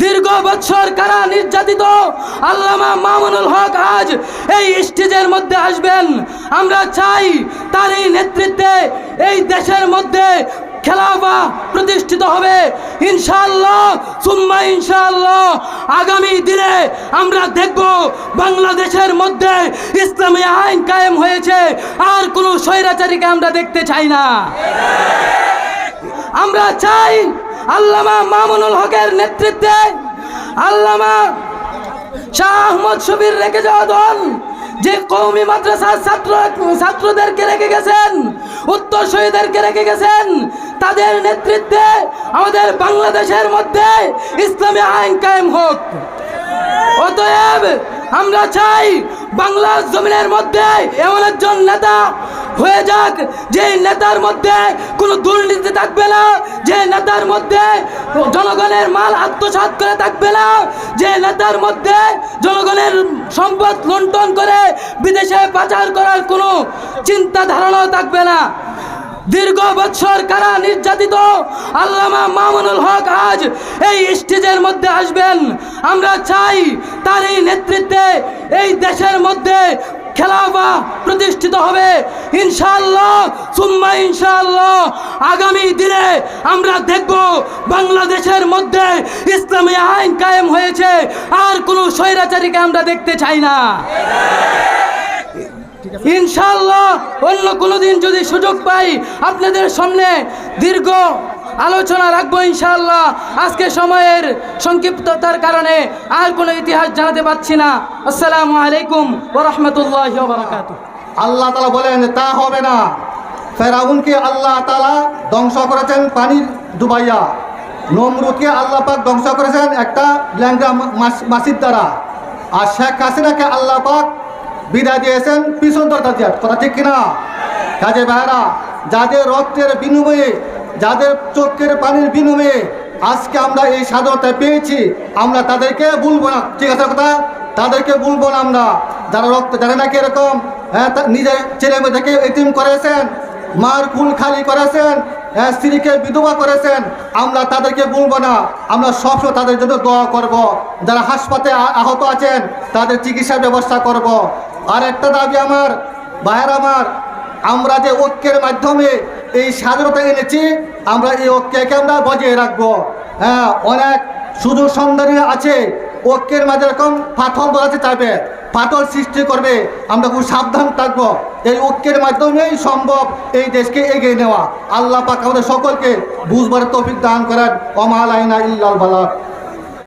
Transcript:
দীর্ঘ বৎসর কারা নির্যাতিত? আল্লামা মামুনুল হক আজ এই স্টেজের মধ্যে আসবেন। আমরা চাই তার এই নেতৃত্বে এই দেশের মধ্যে খেলাফা প্রতিষ্ঠিত হবে। ইনশাআল্লাহ, সুম্মা ইনশাআল্লাহ, আগামী দিনে আমরা দেখব বাংলাদেশের মধ্যে ইসলামী আইন কায়েম হয়েছে। আর কোনো স্বৈরাচারীকে আমরা দেখতে চাই না। আমরা চাই আল্লামা মামুনুল হকের নেতৃত্বে আল্লামা শাহ আহমদ শবির রেখে যাওয়া দল, যে কৌমি মাদ্রাসার ছাত্র, ছাত্রদেরকে রেখে গেছেন, উত্তর শহীদদেরকে রেখে গেছেন, তাদের নেতৃত্বে আমাদের বাংলাদেশের মধ্যে ইসলামী আইন কায়েম হোক। অতএব আমরা চাই বাংলার জমিনের মধ্যে এমন একজন নেতা হয়ে যাক, যে নেতার মধ্যে কোনো দুর্নীতি থাকবে না, যে নেতার মধ্যে জনগণের মাল আত্মসাৎ করে থাকবে না, যে নেতার মধ্যে জনগণের সম্পদ লুণ্ঠন করে বিদেশে পাচার করার কোনো চিন্তা ধারণাও থাকবে না। দীর্ঘ বৎসর কারা নির্যাতিত? আল্লামা মামুনুল হক আজ এই স্টেজের মধ্যে আসবেন। আমরা চাই তার এই নেতৃত্বে এই দেশের মধ্যে খেলাফা প্রতিষ্ঠিত হবে। ইনশাআল্লাহ, সুম্মা ইনশাআল্লাহ, আগামী দিনে আমরা দেখব বাংলাদেশের মধ্যে ইসলামী আইন কায়েম হয়েছে। আর কোনো স্বৈরাচারীকে আমরা দেখতে চাই না। ইনশাল্লাহ অন্য কোনো দিন যদি সুযোগ পাই, আপনাদের সামনে দীর্ঘ আলোচনা রাখব ইনশাল্লাহ আজকে সময়ের সংক্ষিপ্ততার কারণে আর কোনো ইতিহাস জানাতে পারছি না। আসসালামু আলাইকুম ও রহমতুল্লাহ আল্লাহ তালা বলেন, তা হবে না। ফেরাউনকে আল্লাহ তালা ধ্বংস করেছেন পানির ডুবাইয়া। নমরুদকে আল্লাহ পাক ধ্বংস করেছেন একটা ল্যাংরা মাস- মাসির দ্বারা। আর শেখ হাসিনাকে আল্লাহ পাক বিদায় দিয়েছেন পিছন দিয়ে। কথা ঠিক কিনা? কাজে ভাইরা যাদের রক্তের বিনিময়ে, যাদের চোখের পানির বিনিময়ে আজকে আমরা এই স্বাধীনতা পেয়েছি, আমরা তাদেরকে ভুলবো না। ঠিক আছে কথা? তাদেরকে ভুলবো না আমরা। যারা রক্ত যারা নাকি এরকম হ্যাঁ নিজের ছেলে মেয়েদেরকে এতিম করেছেন, মার কুল খালি করেছেন হ্যাঁ স্ত্রীকে বিধবা করেছেন, আমরা তাদেরকে বলব না আমরা সবসময় তাদের জন্য দোয়া করব। যারা হাসপাতালে আহত আছেন, তাদের চিকিৎসার ব্যবস্থা করব। আর একটা দাবি আমার, ভাইয়ের আমার, আমরা যে ঐক্যের মাধ্যমে এই স্বাধীনতা এনেছি, আমরা এই ঐক্যকে আমরা বজায় রাখব হ্যাঁ অনেক সুযোগ সন্ধানী আছে ঐক্যের মাঝে এরকম ফাটল বলাতে চাইবে পাথর সৃষ্টি করবে। আমরা খুব সাবধান থাকব। এই ঐক্যের মাধ্যমেই সম্ভব এই দেশকে এগিয়ে নেওয়া। আল্লাহ পাক আমাদের সকলকে বুঝবার তফিক দান করেন। অমালাইনা ইল্লাল বালাক